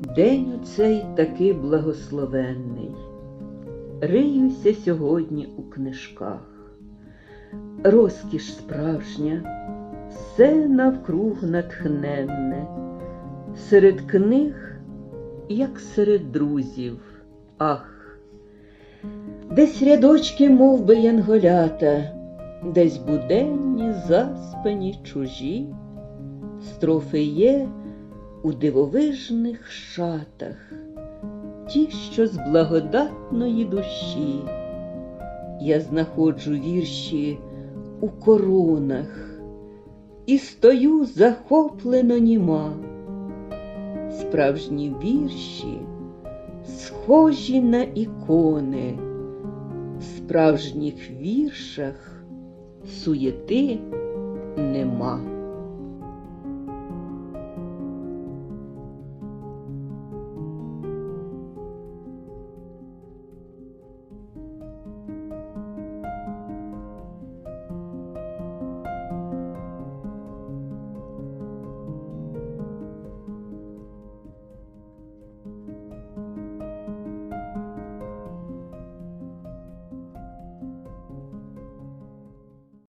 День оцей такий благословенний. Риюся сьогодні у книжках. Розкіш справжня, все навкруг натхненне, серед книг, як серед друзів, ах, десь рядочки, мов би янголята, десь буденні, заспані, чужі, строфи є у дивовижних шатах, ті, що з благодатної душі. Я знаходжу вірші у коронах і стою захоплено німа. Справжні вірші схожі на ікони, в справжніх віршах суєти нема.